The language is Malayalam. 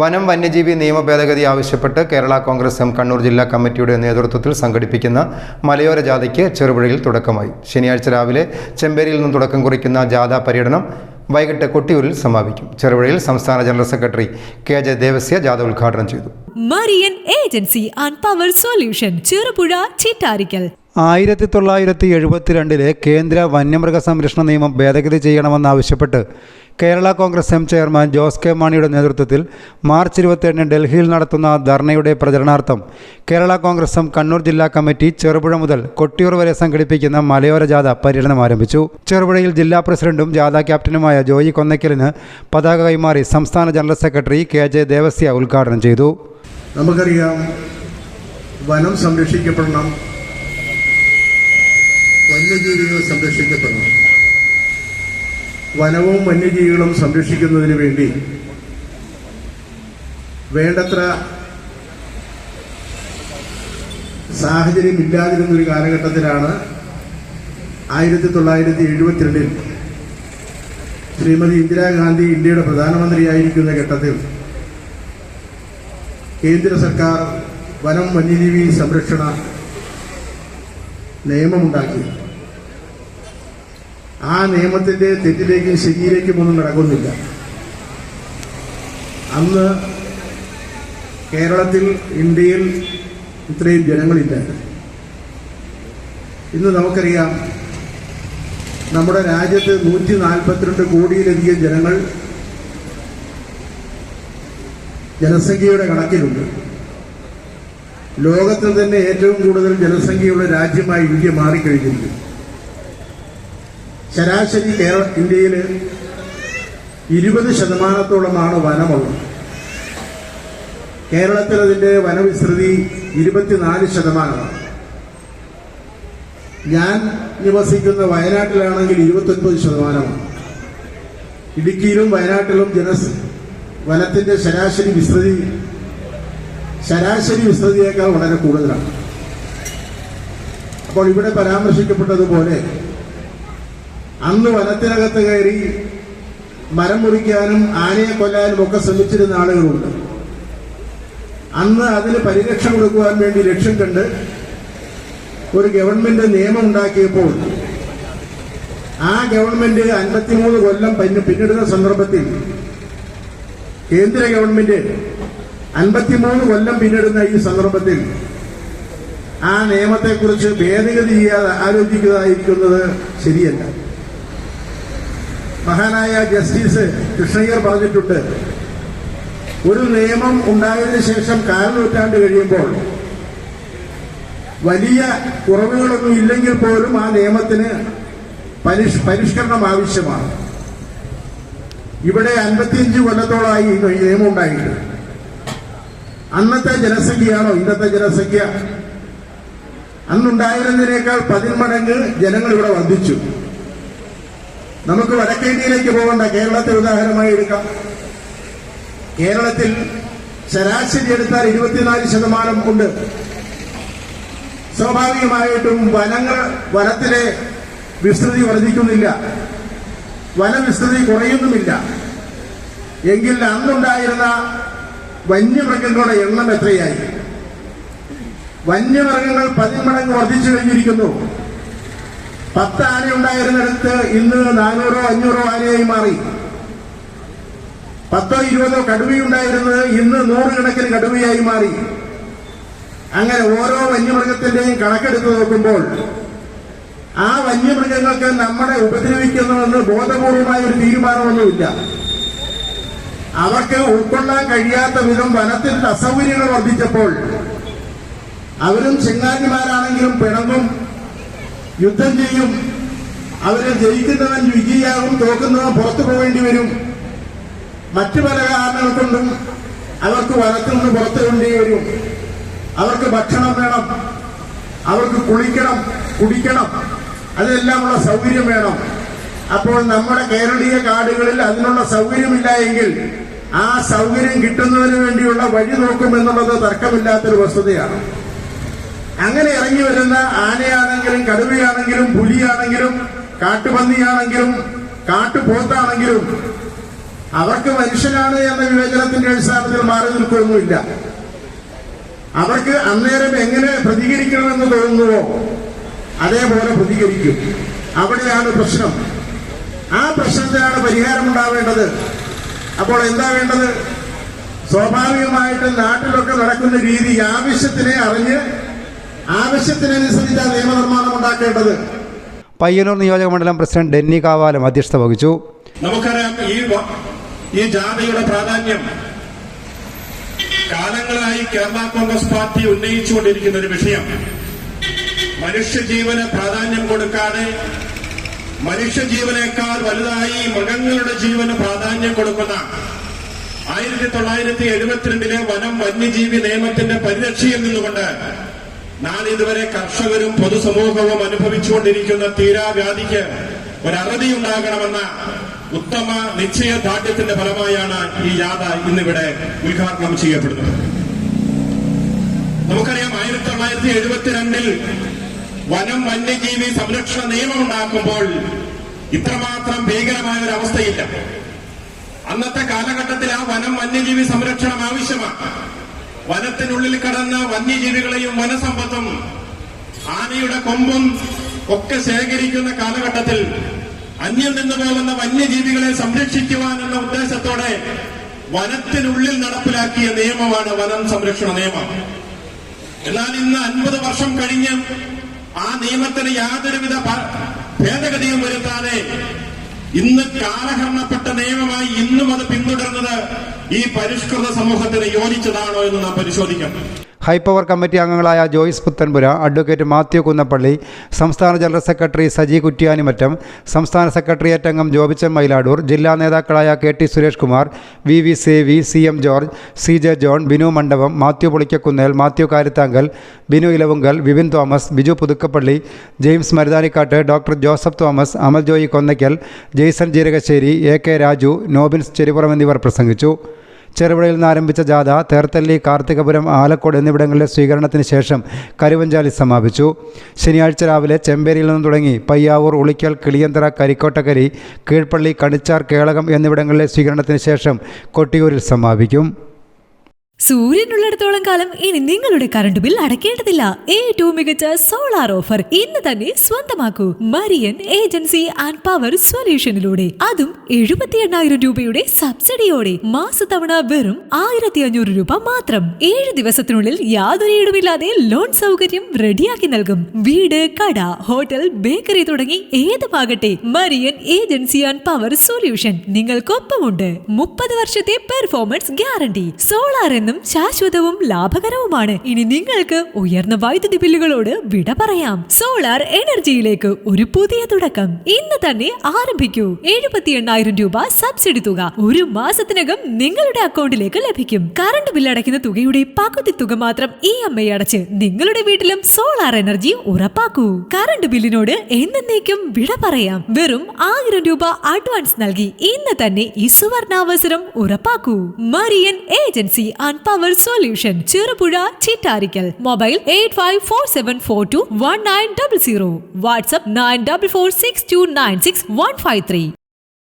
വനം വന്യജീവി നിയമ ഭേദഗതി ആവശ്യപ്പെട്ട് കേരള കോൺഗ്രസ് എം കണ്ണൂർ ജില്ലാ കമ്മിറ്റിയുടെ നേതൃത്വത്തിൽ സംഘടിപ്പിക്കുന്ന മലയോര ജാഥയ്ക്ക് ചെറുപുഴയിൽ തുടക്കമായി. ശനിയാഴ്ച രാവിലെ ചെമ്പേരിയിൽ നിന്നും തുടക്കം കുറിക്കുന്ന ജാഥ പര്യടനം വൈകിട്ട് കൊട്ടിയൂരിൽ സമാപിക്കും. ചെറുപുഴയിൽ സംസ്ഥാന general secretary K J Devasya ജാഥ ഉദ്ഘാടനം ചെയ്തു. Marian agency and power solution Cherupuzha Chittarikkal. ആയിരത്തി തൊള്ളായിരത്തി എഴുപത്തിരണ്ടിലെ കേന്ദ്ര വന്യമൃഗ സംരക്ഷണ നിയമം ഭേദഗതി ചെയ്യണമെന്നാവശ്യപ്പെട്ട് Kerala Congress M chairman Jose K മാണിയുടെ നേതൃത്വത്തിൽ മാർച്ച് ഇരുപത്തിയേഴിന് ഡൽഹിയിൽ നടത്തുന്ന ധർണയുടെ പ്രചരണാർത്ഥം കേരള കോൺഗ്രസ് കണ്ണൂർ ജില്ലാ കമ്മിറ്റി ചെറുപുഴ മുതൽ കൊട്ടിയൂർ വരെ സംഘടിപ്പിക്കുന്ന മലയോര ജാഥ പര്യടനം ആരംഭിച്ചു. ചെറുപുഴയിൽ ജില്ലാ പ്രസിഡന്റും ജാഥ ക്യാപ്റ്റനുമായ ജോയി കൊന്നയ്ക്കലിന് പതാക കൈമാറി സംസ്ഥാന general secretary K J Devasya ഉദ്ഘാടനം ചെയ്തു. നമുക്കറിയാം വനം സംരക്ഷിക്കപ്പെടണം സംരക്ഷിക്കപ്പെടണം. വനവും വന്യജീവികളും സംരക്ഷിക്കുന്നതിന് വേണ്ടി വേണ്ടത്ര സാഹചര്യം ഇല്ലാതിരുന്ന ഒരു കാലഘട്ടത്തിലാണ് ആയിരത്തി തൊള്ളായിരത്തി എഴുപത്തിരണ്ടിൽ ശ്രീമതി ഇന്ദിരാഗാന്ധി ഇന്ത്യയുടെ പ്രധാനമന്ത്രിയായിരിക്കുന്ന ഘട്ടത്തിൽ കേന്ദ്ര സർക്കാർ വനം വന്യജീവി സംരക്ഷണ നിയമമുണ്ടാക്കി. ആ നിയമത്തിന്റെ തെറ്റിലേക്കും ശരിയിലേക്കും ഒന്നും നടക്കുന്നില്ല. അന്ന് കേരളത്തിൽ ഇന്ത്യയിൽ ഇത്രയും ജനങ്ങളില്ല ഇന്ന് നമുക്കറിയാം നമ്മുടെ രാജ്യത്ത് നൂറ്റി നാൽപ്പത്തിരണ്ട് കോടിയിലധികം ജനങ്ങൾ ജനസംഖ്യയുടെ കണക്കിലുണ്ട്. ലോകത്തിൽ തന്നെ ഏറ്റവും കൂടുതൽ ജനസംഖ്യയുള്ള രാജ്യമായി ഇന്ത്യ മാറിക്കഴിഞ്ഞിരിക്കുന്നു. ശരാശരി കേരള ഇന്ത്യയിൽ ഇരുപത് ശതമാനത്തോളമാണ് വനമുള്ളത്. കേരളത്തിൽ അതിന്റെ വനവിസ്തൃതി ഇരുപത്തിനാല് ശതമാനമാണ്. ഞാൻ നിവസിക്കുന്ന വയനാട്ടിലാണെങ്കിൽ ഇരുപത്തൊൻപത് ശതമാനമാണ്. ഇടുക്കിയിലും വയനാട്ടിലും ജനസ് വനത്തിന്റെ ശരാശരി വിസ്തൃതി ശരാശരി വിസ്തൃതിയേക്കാൾ വളരെ കൂടുതലാണ്. അപ്പോൾ ഇവിടെ പരാമർശിക്കപ്പെട്ടതുപോലെ അന്ന് വനത്തിനകത്ത് കയറി മരം മുറിക്കാനും ആനയെ കൊല്ലാനും ഒക്കെ ശ്രമിച്ചിരുന്ന ആളുകളുണ്ട്. അന്ന് അതിന് പരിരക്ഷ കൊടുക്കുവാൻ വേണ്ടി ലക്ഷ്യം കണ്ട് ഒരു ഗവൺമെന്റ് നിയമം ഉണ്ടാക്കിയപ്പോൾ ആ ഗവൺമെന്റ് അൻപത്തിമൂന്ന് കൊല്ലം പിന്നെ പിന്നിടുന്ന സന്ദർഭത്തിൽ കേന്ദ്ര ഗവൺമെന്റ് അൻപത്തിമൂന്ന് കൊല്ലം പിന്നിടുന്ന ഈ സന്ദർഭത്തിൽ ആ നിയമത്തെക്കുറിച്ച് ഭേദഗതി ചെയ്യാതെ ആലോചിക്കുന്നതായിരിക്കുന്നത് ശരിയല്ല. മഹാനായ ജസ്റ്റിസ് കൃഷ്ണയ്യർ പറഞ്ഞിട്ടുണ്ട്. ഒരു നിയമം ഉണ്ടായതിനു ശേഷം കാൽനൂറ്റാണ്ട് കഴിയുമ്പോൾ വലിയ കുറവുകളൊന്നും ഇല്ലെങ്കിൽ പോലും ആ നിയമത്തിന് പരിഷ് പരിഷ്കരണം ആവശ്യമാണ്. ഇവിടെ അൻപത്തിയഞ്ച് കൊല്ലത്തോളമായി ഈ നിയമം ഉണ്ടായിട്ട് അന്നത്തെ ജനസംഖ്യയാണോ ഇന്നത്തെ ജനസംഖ്യ? അന്നുണ്ടായിരുന്നതിനേക്കാൾ പതിന്മടങ്ങ് ജനങ്ങൾ ഇവിടെ വർദ്ധിച്ചു. നമുക്ക് വടക്കേന്ത്യയിലേക്ക് പോകണ്ട കേരളത്തെ ഉദാഹരണമായി എടുക്കാം. കേരളത്തിൽ ശരാശരി എടുത്താൽ ഇരുപത്തിനാല് ശതമാനം ഉണ്ട്. സ്വാഭാവികമായിട്ടും വനങ്ങൾ വനത്തിലെ വിസ്തൃതി വർദ്ധിക്കുന്നില്ല. വനവിസ്തൃതി കുറയുന്നുമില്ല. എങ്കിൽ അന്നുണ്ടായിരുന്ന വന്യമൃഗങ്ങളുടെ എണ്ണം എത്രയായി? വന്യമൃഗങ്ങൾ പതിമടങ്ങ് വർദ്ധിച്ചു കഴിഞ്ഞിരിക്കുന്നു. പത്ത് ആന ഉണ്ടായിരുന്നിടത്ത് ഇന്ന് നാനൂറോ അഞ്ഞൂറോ ആനയായി മാറി. പത്തോ ഇരുപതോ കടുവയുണ്ടായിരുന്നത് ഇന്ന് നൂറുകണക്കിന് കടുവയായി മാറി. അങ്ങനെ ഓരോ വന്യമൃഗത്തിന്റെയും കണക്കെടുത്ത് നോക്കുമ്പോൾ ആ വന്യമൃഗങ്ങൾക്ക് നമ്മളെ ഉപദ്രവിക്കുന്നുവെന്ന് ബോധപൂർവമായ ഒരു തീരുമാനമൊന്നുമില്ല. അവർക്ക് ഉൾക്കൊള്ളാൻ കഴിയാത്ത വിധം വനത്തിന്റെ അസൗകര്യങ്ങൾ വർദ്ധിച്ചപ്പോൾ അവരും ചെങ്ങാതിമാരാണെങ്കിലും പിണങ്ങും യുദ്ധം ചെയ്യും. അവരെ ജയിക്കുന്നവൻ വിജയിയാകും തോക്കുന്നവൻ പുറത്തു പോകേണ്ടി വരും. മറ്റു പല കാരണങ്ങൾ കൊണ്ടും അവർക്ക് വനത്തിൽ നിന്ന് പുറത്തു കൊണ്ടേ വരും. അവർക്ക് ഭക്ഷണം വേണം. അവർക്ക് കുളിക്കണം കുടിക്കണം. അതെല്ലാമുള്ള സൗകര്യം വേണം. അപ്പോൾ നമ്മുടെ കേരളീയ കാടുകളിൽ അതിനുള്ള സൗകര്യമില്ല എങ്കിൽ ആ സൗകര്യം കിട്ടുന്നതിന് വേണ്ടിയുള്ള വഴി നോക്കും എന്നുള്ളത് തർക്കമില്ലാത്തൊരു വസ്തുതയാണ്. അങ്ങനെ ഇറങ്ങി വരുന്ന ആനയാണെങ്കിലും കടുവയാണെങ്കിലും പുലിയാണെങ്കിലും കാട്ടുപന്നിയാണെങ്കിലും കാട്ടുപോത്താണെങ്കിലും അവർക്ക് മനുഷ്യനാണ് എന്ന വിവേചനത്തിന്റെ അടിസ്ഥാനത്തിൽ മാറി നിൽക്കുകയൊന്നുമില്ല. അവർക്ക് അന്നേരം എങ്ങനെ പ്രതികരിക്കണമെന്ന് തോന്നുന്നുവോ അതേപോലെ പ്രതികരിക്കും. അവിടെയാണ് പ്രശ്നം. ആ പ്രശ്നത്തിനാണ് പരിഹാരം ഉണ്ടാവേണ്ടത് അപ്പോൾ എന്താ വേണ്ടത്? സ്വാഭാവികമായിട്ടും നാട്ടിലൊക്കെ നടക്കുന്ന രീതി ആവശ്യത്തിനെ അറിഞ്ഞ് ആവശ്യത്തിനനുസരിച്ച് ആ നിയമനിർമ്മാണം ഉണ്ടാക്കേണ്ടത്. പയ്യന്നൂർ നിയോജക മണ്ഡലം പ്രസിഡന്റ് ഡെന്നി കാവാലം അധ്യക്ഷത വഹിച്ചു. നമുക്കറിയാം ഈ ഈ ജാതിയുടെ പ്രാധാന്യം കാലങ്ങളായി കേരള കോൺഗ്രസ് പാർട്ടി ഉന്നയിച്ചുകൊണ്ടിരിക്കുന്ന ഒരു വിഷയം. മനുഷ്യജീവന് പ്രാധാന്യം കൊടുക്കാതെ മനുഷ്യജീവനേക്കാൾ വലുതായി മൃഗങ്ങളുടെ ജീവന് പ്രാധാന്യം കൊടുക്കുന്ന ആയിരത്തി തൊള്ളായിരത്തി എഴുപത്തിരണ്ടിലെ വനം വന്യജീവി നിയമത്തിന്റെ പരിരക്ഷയിൽ നിന്നുകൊണ്ട് നാളിതുവരെ കർഷകരും പൊതുസമൂഹവും അനുഭവിച്ചുകൊണ്ടിരിക്കുന്ന തീരാവ്യാധിക്ക് ഒരറുതി ഉണ്ടാകണമെന്ന ഉത്തമ നിശ്ചയ നിശ്ചയദാർഢ്യത്തിന്റെ ഫലമായാണ് ഈ യാത ഇന്നിവിടെ ഉദ്ഘാടനം ചെയ്യപ്പെടുന്നത്. നമുക്കറിയാം ആയിരത്തി തൊള്ളായിരത്തി എഴുപത്തിരണ്ടിൽ വനം വന്യജീവി സംരക്ഷണ നിയമം ഉണ്ടാക്കുമ്പോൾ ഇത്രമാത്രം ഭീകരമായ ഒരു അവസ്ഥയില്ല അന്നത്തെ കാലഘട്ടത്തിൽ ആ വനം വന്യജീവി സംരക്ഷണം ആവശ്യമാണ്. വനത്തിനുള്ളിൽ കടന്ന വന്യജീവികളെയും വനസമ്പത്തും ആനയുടെ കൊമ്പും ഒക്കെ ശേഖരിക്കുന്ന കാലഘട്ടത്തിൽ അന്യം നിന്നു പോകുന്ന വന്യജീവികളെ സംരക്ഷിക്കുവാൻ എന്ന ഉദ്ദേശത്തോടെ വനത്തിനുള്ളിൽ നടപ്പിലാക്കിയ നിയമമാണ് വനം സംരക്ഷണ നിയമം. എന്നാൽ ഇന്ന് അൻപത് വർഷം കഴിഞ്ഞ് ആ നിയമത്തിന് യാതൊരുവിധ ഭേദഗതിയും വരുത്താതെ ഇന്ന് കാലഹരണപ്പെട്ട നിയമമായി ഇന്നും അത് പിന്തുടരുന്നത് ഈ പരിഷ്കൃത സമൂഹത്തിന് യോജിച്ചതാണോ എന്ന് നാം പരിശോധിക്കണം. ഹൈപ്പവർ കമ്മിറ്റി അംഗങ്ങളായ Joyce Puthenpura advocate Mathew Kunnappally സംസ്ഥാന ജനറൽ സെക്രട്ടറി സജി കുറ്റ്യാനിമറ്റം സംസ്ഥാന സെക്രട്ടേറിയറ്റ് അംഗം ജോബിച്ചൻ മൈലാടൂർ ജില്ലാ നേതാക്കളായ K T Suresh Kumar V V Sevi C M George C J John Binu Mandapam Mathew Pulikkakunnel Mathew Karithankal Binu Ilavunkal Vipin Thomas Biju Puthukkappally James Maruthanikkattu doctor Joseph Thomas Amal Joy Konnakkal Jaison Jeerakassery A K Raju Nobins Cherippuram എന്നിവർ പ്രസംഗിച്ചു. ചെറുപുഴയിൽ നിന്ന് ആരംഭിച്ച ജാഥ തേർത്തല്ലി കാർത്തികപുരം ആലക്കോട് എന്നിവിടങ്ങളിലെ സ്വീകരണത്തിന് ശേഷം കരുവഞ്ചാലി സമാപിച്ചു. ശനിയാഴ്ച രാവിലെ ചെമ്പേരിയിൽ നിന്നും തുടങ്ങി പയ്യാവൂർ ഉളിക്കൽ കിളിയന്തറ കരിക്കോട്ടക്കരി കീഴ്പള്ളി കണിച്ചാർ കേളകം എന്നിവിടങ്ങളിലെ സ്വീകരണത്തിന് ശേഷം കൊട്ടിയൂരിൽ സമാപിക്കും. സൂര്യനുള്ളിടത്തോളം കാലം ഇനി നിങ്ങളുടെ കറണ്ട് ബിൽ അടയ്ക്കേണ്ടതില്ല. ഏറ്റവും മികച്ച സോളാർ ഓഫർ ഇന്ന് തന്നെ സ്വന്തമാക്കൂ. മരിയൻ ഏജൻസി ആൻഡ് പവർ സൊല്യൂഷനിലൂടെ. അതും എഴുപത്തി എണ്ണായിരം രൂപയുടെ സബ്സിഡിയോടെ. മാസത്തവണ വെറും ആയിരത്തി അഞ്ഞൂറ് രൂപ മാത്രം. ഏഴ് ദിവസത്തിനുള്ളിൽ യാതൊരു ഇടമില്ലാതെ ലോൺ സൗകര്യം റെഡിയാക്കി നൽകും. വീട് കട ഹോട്ടൽ ബേക്കറി തുടങ്ങി ഏതുമാകട്ടെ Marian agency and power solution നിങ്ങൾക്കൊപ്പമുണ്ട്. മുപ്പത് വർഷത്തെ പെർഫോമൻസ് ഗ്യാരണ്ടി സോളാർ എന്നും ശാശ്വതവും ലാഭകരവുമാണ്. ഇനി നിങ്ങൾക്ക് ഉയർന്ന വൈദ്യുതി ബില്ലുകളോട് വിട പറയാം. സോളാർ എനർജിയിലേക്ക് ഒരു പുതിയ തുടക്കം. ഇന്ന് തന്നെ ആരംഭിക്കൂ. എഴുപത്തി എണ്ണായിരം രൂപ സബ്സിഡി തുക ഒരു മാസത്തിനകം നിങ്ങളുടെ അക്കൗണ്ടിലേക്ക് ലഭിക്കും. കറണ്ട് ബില്ല് അടയ്ക്കുന്ന തുകയുടെ പകുതി തുക മാത്രം ഇ എം ഐ അടച്ച് നിങ്ങളുടെ വീട്ടിലും സോളാർ എനർജി ഉറപ്പാക്കൂ. കറണ്ട് ബില്ലിനോട് എന്നേക്കും വിട പറയാം. വെറും ആയിരം രൂപ അഡ്വാൻസ് നൽകി ഇന്ന് തന്നെ ഈ സുവർണാവസരം ഉറപ്പാക്കൂ. Marian agency and power solution Cherupuzha Chittarikkal mobile eight five four seven four two one nine double zero WhatsApp nine double four six two nine six one five three